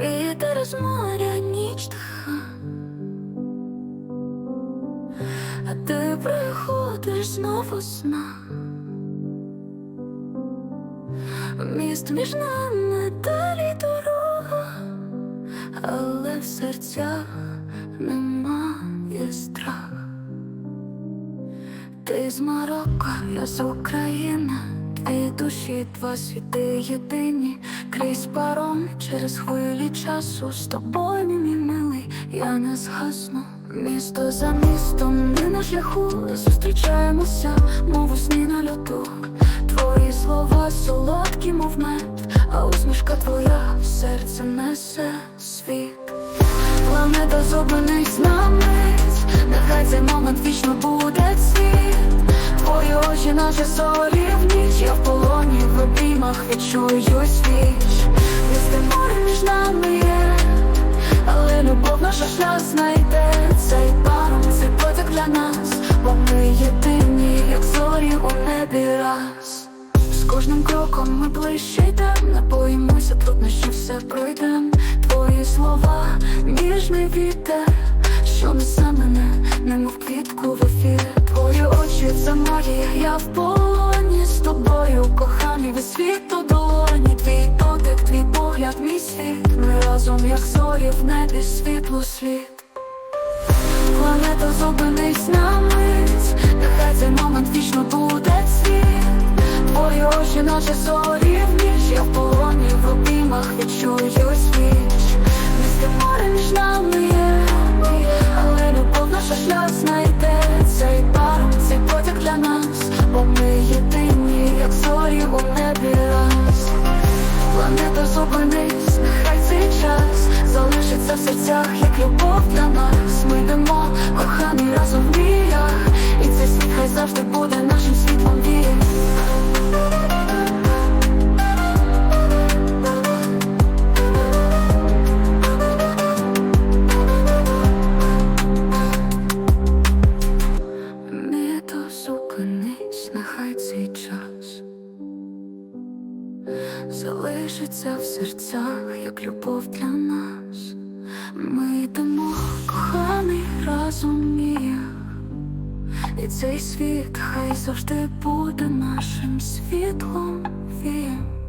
Вітер з моря ніч тиха, а ти приходиш знову сна. Міст між нами далі дорога, але в серцях немає страх. Ти з Марокко, я з України, дві душі, два світи єдині, крізь паром через хвилі часу з тобою, мій милий, я не згасну. Місто за містом, ми на шляху зустрічаємося, мов у сні на льоту. Твої слова солодкі, мов мед, а усмішка твоя в серце несе світ. Планета зупинись на нехай цей момент вічно буде цвіт. Твої очі, наче зорі в ніч, я в полоні в обіймах відчую любов знайде цей паром, цей потяг для нас, бо ми єдині, як зорі у небі раз. З кожним кроком ми ближче йдем, не боїмося труднощів, все пройдем. Твої слова, ніжний вітер, що несе мене, немов квітку в ефір. Твої очі це магія, я в полоні з тобою, коханий весь світ у долоні. Твій дотик, твій погляд, мій світ. Разом, як зорі в небі, світло світ. Планета зупинись на мить, нехай цей момент вічно буде цвіт. Твої очі, наче зорі в ніч, я в полоні в обіймах відчую свіч. Місте море між нами є, але любов наша шлях знайде цей паром, цей потяг для нас, бо ми єдині, як зорі у небі раз. Планета зупинись, нехай час залишиться в серцях, як любов для нас. Ми йдемо, залишиться в серцях, як любов для нас. Ми йдемо, коханий разом міях, і цей світ хай завжди буде нашим світлом вієм.